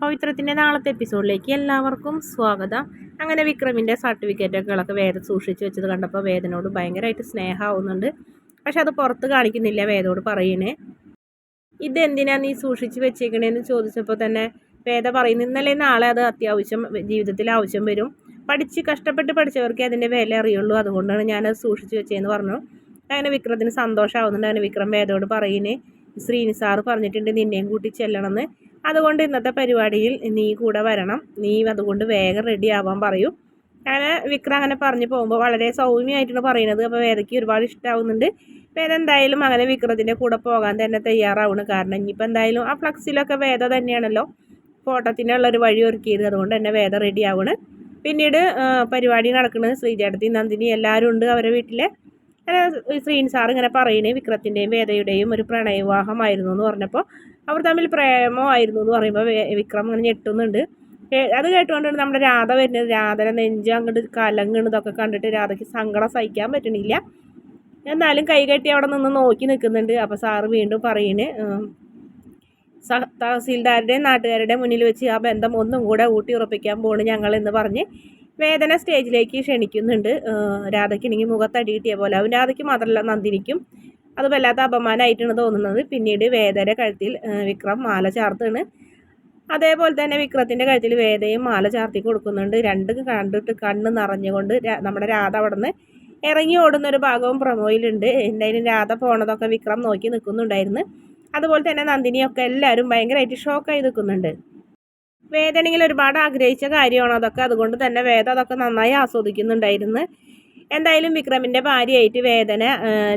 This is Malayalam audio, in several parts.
പവിത്രത്തിന്റെ നാളത്തെ എപ്പിസോഡിലേക്ക് എല്ലാവർക്കും സ്വാഗതം. അങ്ങനെ വിക്രമിന്റെ സർട്ടിഫിക്കറ്റുകളൊക്കെ വേദ സൂക്ഷിച്ച് വെച്ചത് കണ്ടപ്പോൾ വേദനോട് ഭയങ്കരമായിട്ട് സ്നേഹമാവുന്നുണ്ട് പക്ഷെ അത് പുറത്ത് കാണിക്കുന്നില്ല വേദോട് പറയണേ. ഇതെന്തിനാ നീ സൂക്ഷിച്ച് വെച്ചേക്കണേന്ന് ചോദിച്ചപ്പോൾ തന്നെ വേദ പറയുന്നു ഇന്നലെ നാളെ അത് അത്യാവശ്യം ജീവിതത്തിൽ ആവശ്യം വരും. പഠിച്ച് കഷ്ടപ്പെട്ട് പഠിച്ചവർക്ക് അതിന്റെ വില അറിയുള്ളൂ. അതുകൊണ്ടാണ് ഞാനത് സൂക്ഷിച്ച് വെച്ചതെന്ന് പറഞ്ഞു. അങ്ങനെ വിക്രത്തിന് സന്തോഷമാവുന്നുണ്ട് അങ്ങനെ വിക്രം വേദോട് പറയുന്നേ ശ്രീനിസാറ് പറഞ്ഞിട്ടുണ്ട് നിന്നെയും കൂട്ടി ചെല്ലണമെന്ന്. അതുകൊണ്ട് ഇന്നത്തെ പരിപാടിയിൽ നീ കൂടെ വരണം. നീ അതുകൊണ്ട് വേഗം റെഡി ആവാൻ പറയൂ. അങ്ങനെ വിക്രം അങ്ങനെ പറഞ്ഞു പോകുമ്പോൾ വളരെ സൗമ്യമായിട്ടാണ് പറയുന്നത്. അപ്പോൾ വേദയ്ക്ക് ഒരുപാട് ഇഷ്ടമാവുന്നുണ്ട് വേദ അങ്ങനെ വിക്രത്തിന്റെ കൂടെ പോകാൻ തന്നെ തയ്യാറാവുന്നു കാരണം ഇനിയിപ്പോൾ എന്തായാലും ആ ഫ്ലക്സിലൊക്കെ വേദ തന്നെയാണല്ലോ. ഫോട്ടോത്തിനുള്ളൊരു വഴി ഒരുക്കിയത് അതുകൊണ്ട് തന്നെ വേദ റെഡി ആവുന്നു പിന്നീട് പരിപാടി നടക്കുന്നത് ശ്രീചേട്ടത്തി നന്ദിനി എല്ലാവരും ഉണ്ട് അവരുടെ വീട്ടിൽ. ശ്രീൻ സാർ ഇങ്ങനെ പറയുന്നത് വിക്രത്തിന്റെയും വേദയുടെയും ഒരു പ്രണയവിവാഹമായിരുന്നു എന്ന് പറഞ്ഞപ്പോൾ അവർ തമ്മിൽ പ്രേമോ ആയിരുന്നു എന്ന് പറയുമ്പോൾ വിക്രം അങ്ങനെ ഞെട്ടുന്നുണ്ട്. അത് കേട്ടുകൊണ്ടാണ് നമ്മുടെ രാധ വരുന്നത്. രാധനെ നെഞ്ച് അങ്ങോട്ട് കലങ്ങണതൊക്കെ കണ്ടിട്ട് രാധയ്ക്ക് സങ്കടം സഹിക്കാൻ പറ്റണില്ല. എന്നാലും കൈകെട്ടി അവിടെ നിന്ന് നോക്കി നിൽക്കുന്നുണ്ട്. അപ്പോൾ സാറ് വീണ്ടും പറയുന്നു തഹസീൽദാരുടെയും നാട്ടുകാരുടെയും മുന്നിൽ വെച്ച് ആ ബന്ധം ഒന്നും കൂടെ ഊട്ടി ഉറപ്പിക്കാൻ പോണ് ഞങ്ങളെന്ന് പറഞ്ഞ് വേദന സ്റ്റേജിലേക്ക് ക്ഷണിക്കുന്നുണ്ട്. രാധയ്ക്കിണെങ്കിൽ മുഖത്തടി കിട്ടിയ പോലെ. അവൻ രാധയ്ക്ക് മാത്രമല്ല നന്ദിനിക്കും അത് വല്ലാത്ത അപമാനമായിട്ടാണ് തോന്നുന്നത്. പിന്നീട് വേദയുടെ കഴുത്തിൽ വിക്രം മാല ചാർത്താണ് അതേപോലെ തന്നെ വിക്രത്തിന്റെ കഴുത്തിൽ വേദയും മാല ചാർത്തി കൊടുക്കുന്നുണ്ട്. രണ്ട് കണ്ടിട്ട് കണ്ണ് നിറഞ്ഞുകൊണ്ട് നമ്മുടെ രാധ അവിടെ ഇറങ്ങി ഓടുന്ന ഒരു ഭാഗവും പ്രമോയിലുണ്ട്. എന്തായാലും രാധ പോണതൊക്കെ വിക്രം നോക്കി നിൽക്കുന്നുണ്ടായിരുന്നു. അതുപോലെ തന്നെ നന്ദിനിയൊക്കെ എല്ലാവരും ഭയങ്കരമായിട്ട് ഷോക്കായി നിൽക്കുന്നുണ്ട്. വേദനെങ്കിൽ ഒരുപാട് ആഗ്രഹിച്ച കാര്യമാണ്? അതൊക്കെ അതുകൊണ്ട് തന്നെ വേദ അതൊക്കെ നന്നായി ആസ്വദിക്കുന്നുണ്ടായിരുന്നു. എന്തായാലും വിക്രമിന്റെ ഭാര്യയായിട്ട് വേദന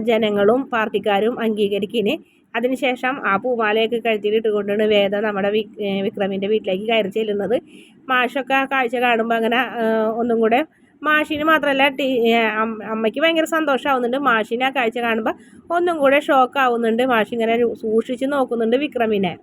ജനങ്ങളും പാർട്ടിക്കാരും അംഗീകരിക്കിന്. അതിനുശേഷം ആ പൂമാലയൊക്കെ കഴുത്തിലിട്ടുകൊണ്ടാണ് വേദ നമ്മുടെ വിക്രമിന്റെ വീട്ടിലേക്ക് കയറി ചെല്ലുന്നത്. മാഷൊക്കെ കാഴ്ച കാണുമ്പോൾ അങ്ങനെ ഒന്നും കൂടെ മാഷിന് മാത്രമല്ല ടീ അമ്മയ്ക്ക് ഭയങ്കര സന്തോഷമാവുന്നുണ്ട് മാഷിനെ ആ കാഴ്ച കാണുമ്പോൾ ഒന്നും കൂടെ ഷോക്ക് ആവുന്നുണ്ട്. മാഷി ഇങ്ങനെ സൂക്ഷിച്ച് നോക്കുന്നുണ്ട് വിക്രമിനെ.